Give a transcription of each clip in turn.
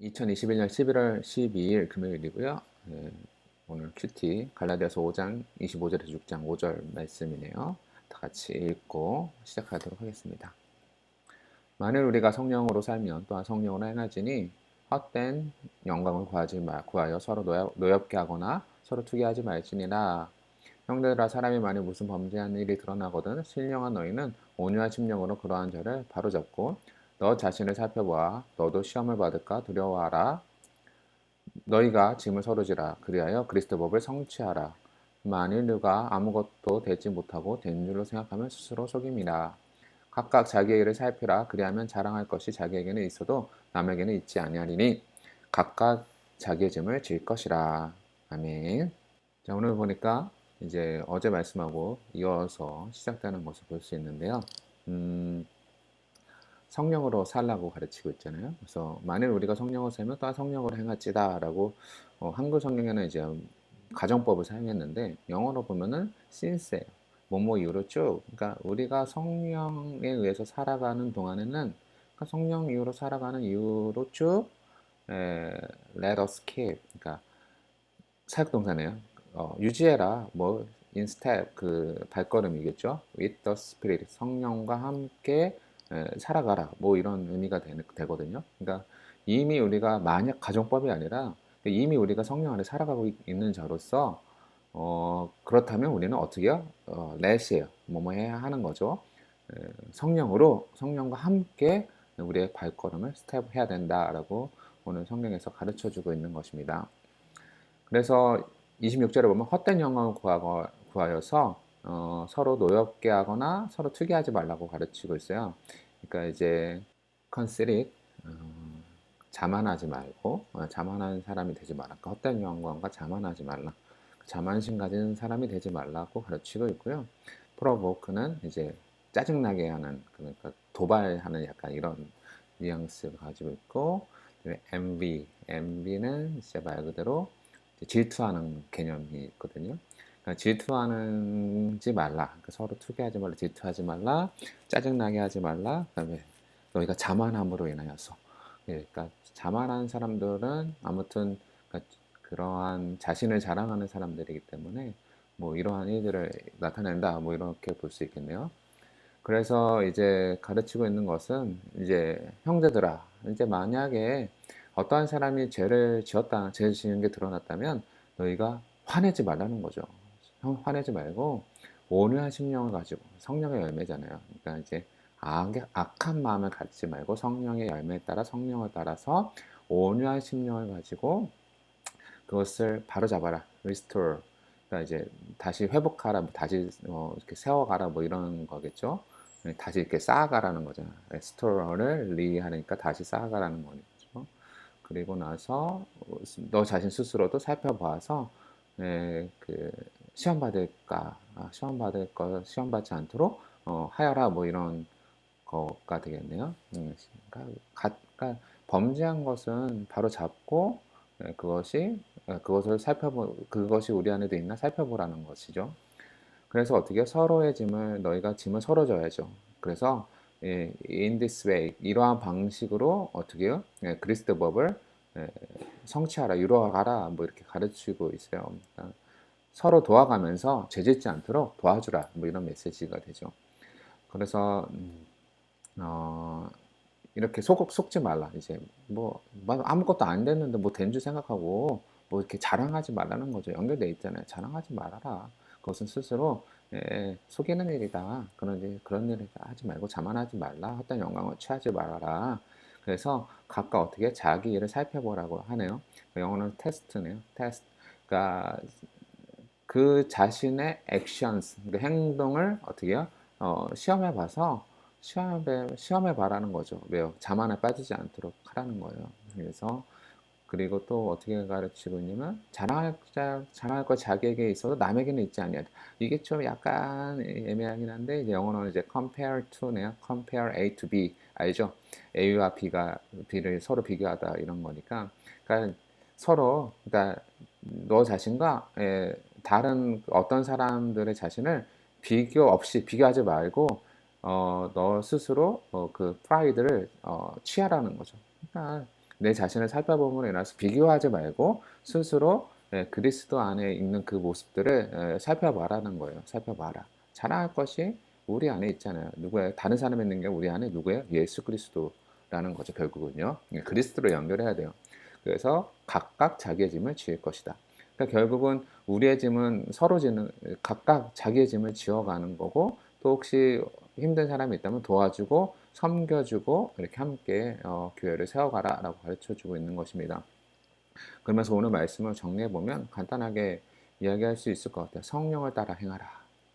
2021년 11월 12일 금요일이고요. 네, 오늘 큐티 갈라디아서 5장 25절에서 6장 5절 말씀이네요. 다 같이 읽고 시작하도록 하겠습니다. 만일 우리가 성령으로 살면 또한 성령으로 행하지니 헛된 영광을 구하지 말, 구하여 서로 노엽, 노엽게 하거나 서로 투기하지 말지니라. 형들아 사람이 만일 무슨 범죄한 일이 드러나거든 신령한 너희는 온유한 심령으로 그러한 죄를 바로잡고 너 자신을 살펴보아. 너도 시험을 받을까? 두려워하라. 너희가 짐을 서로지라. 그리하여 그리스도 법을 성취하라. 만일 누가 아무것도 되지 못하고 된 줄로 생각하면 스스로 속임이라. 각각 자기의 일을 살피라. 그리하면 자랑할 것이 자기에게는 있어도 남에게는 있지 아니하리니 각각 자기의 짐을 질 것이라. 아멘. 자 오늘 보니까 이제 어제 말씀하고 이어서 시작되는 것을 볼 수 있는데요. 음, 성령으로 살라고 가르치고 있잖아요. 그래서 만일 우리가 성령으로 살면 또한 성령으로 행할지다라고 어, 한글 성경에는 이제 가정법을 사용했는데 영어로 보면은 since예요. 뭐뭐 이유로 쭉. 그러니까 우리가 성령에 의해서 살아가는 동안에는 그러니까 성령 이유로 살아가는 이유로 쭉 에, let us keep. 그러니까 사역동사네요. 어, 유지해라. 뭐 instead 그 발걸음이겠죠. with the spirit 성령과 함께 살아가라 뭐 이런 의미가 되, 거든요 그러니까 이미 우리가 만약 가정법이 아니라 이미 우리가 성령 안에 살아가고 있는 자로서 어, 그렇다면 우리는 어떻게요? 어, 렛이에요. 뭐뭐 해야 하는 거죠. 에, 성령으로 성령과 함께 우리의 발걸음을 스텝 해야 된다라고 오늘 성경에서 가르쳐 주고 있는 것입니다. 그래서 26절에 보면 헛된 영광을 구하여서 어, 서로 노엽게 하거나 서로 특이하지 말라고 가르치고 있어요. 그러니까 이제 컨시릿 어, 자만하지 말고 어, 자만한 사람이 되지 말라. 그러니까 헛된 영광과 자만하지 말라. 자만심 가진 사람이 되지 말라고 가르치고 있고요. 프로보크는 이제 짜증나게 하는 그러니까 도발하는 약간 이런 뉘앙스를 가지고 있고 MV, MV는 진짜 말 그대로 질투하는 개념이 있거든요. 그러니까 질투하는지 말라. 그러니까 서로 투기하지 말라. 질투하지 말라. 짜증나게 하지 말라. 그다음에 너희가 자만함으로 인하여서. 예, 그러니까 자만한 사람들은 아무튼 그러니까 그러한 자신을 자랑하는 사람들이기 때문에 뭐 이러한 일들을 나타낸다. 뭐 이렇게 볼 수 있겠네요. 그래서 이제 가르치고 있는 것은 이제 형제들아 이제 만약에 어떠한 사람이 죄를 지었다, 죄 지은 게 드러났다면 너희가 화내지 말라는 거죠. 화내지 말고 온유한 심령을 가지고 성령의 열매잖아요. 그러니까 이제 악, 악한 마음을 갖지 말고 성령의 열매에 따라 성령을 따라서 온유한 심령을 가지고 그것을 바로 잡아라. restore. 그러니까 이제 다시 회복하라, 뭐 다시 어, 이렇게 세워가라, 뭐 이런 거겠죠. 다시 이렇게 쌓아가라는 거잖아. restore를 리하니까 다시 쌓아가라는 거죠. 그리고 나서 너 자신 스스로도 살펴봐서 예, 그 시험 받을까, 아, 시험 받을 거 시험 받지 않도록 어, 하여라 뭐 이런 거가 되겠네요. 음, 그러니까, 가, 그러니까 범죄한 것은 바로 잡고 예, 그것이 예, 그것을 살펴보 그것이 우리 안에도 있나 살펴보라는 것이죠. 그래서 어떻게 서로의 짐을 너희가 짐을 서로 져야죠. 그래서 예, in this way 이러한 방식으로 어떻게 요? 예, 그리스도 법을 예, 성취하라, 이루어가라 뭐 이렇게 가르치고 있어요. 그러니까 서로 도와가면서 죄짓지 않도록 도와주라 뭐 이런 메시지가 되죠. 그래서 음, 어, 이렇게 속, 속지 말라 이제 뭐, 뭐 아무것도 안 됐는데 뭐 된 줄 생각하고 뭐 이렇게 자랑하지 말라는 거죠. 연결돼 있잖아요. 자랑하지 말아라. 그것은 스스로 예, 속이는 일이다. 그런 그런 일을 하지 말고 자만하지 말라. 어떤 영광을 취하지 말아라. 그래서 각각 어떻게 자기 일을 살펴보라고 하네요. 영어는 테스트네요. 테스트. 그러니까 그 자신의 액션스, 그 행동을 어떻게 요 어, 시험해 봐서 시험해, 시험해 봐라는 거죠. 왜요? 자만에 빠지지 않도록 하라는 거예요. 그래서 그리고 또 어떻게 가르치고 있냐면 자랑할, 자랑할 거 자기에게 있어도 남에게는 있지 아니하 이게 좀 약간 애매하긴 한데 이제 영어로는 이제 compare to네요. compare A to B 알죠? A와 B가 B를 서로 비교하다 이런 거니까 그러니까 서로 그러니까 너 자신과 예, 다른 어떤 사람들의 자신을 비교 없이 비교하지 말고 어, 너 스스로 어, 그 프라이드를 어, 취하라는 거죠. 그러니까 내 자신을 살펴봄으로 인해서 비교하지 말고 스스로 예, 그리스도 안에 있는 그 모습들을 예, 살펴봐라는 거예요. 살펴봐라. 자랑할 것이 우리 안에 있잖아요. 누구예요? 다른 사람이 있는 게 우리 안에 누구예요? 예수 그리스도라는 거죠. 결국은요. 예, 그리스도로 연결해야 돼요. 그래서 각각 자기의 짐을 지을 것이다. 그러니까 결국은 우리의 짐은 서로 지는 각각 자기의 짐을 지어가는 거고 또 혹시 힘든 사람이 있다면 도와주고 섬겨주고 이렇게 함께 어, 교회를 세워가라라고 가르쳐주고 있는 것입니다. 그러면서 오늘 말씀을 정리해 보면 간단하게 이야기할 수 있을 것 같아요. 성령을 따라 행하라.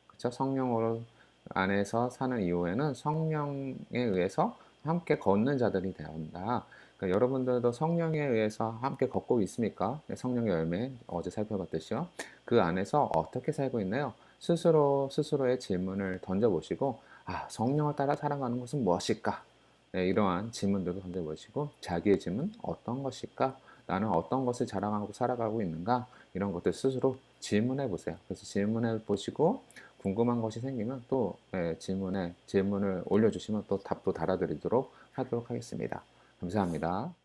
그렇죠? 성령으로 안에서 사는 이후에는 성령에 의해서 함께 걷는 자들이 되었다. 그러니까 여러분들도 성령에 의해서 함께 걷고 있습니까? 네, 성령의 열매 어제 살펴봤듯이요. 그 안에서 어떻게 살고 있나요? 스스로 스스로의 질문을 던져보시고 아 성령을 따라 살아가는 것은 무엇일까? 네, 이러한 질문들도 던져보시고 자기의 짐은 어떤 것일까? 나는 어떤 것을 자랑하고 살아가고 있는가? 이런 것들 스스로 질문해 보세요. 그래서 질문해 보시고 궁금한 것이 생기면 또 예, 질문에 질문을 올려주시면 또 답도 달아드리도록 하도록 하겠습니다. 감사합니다.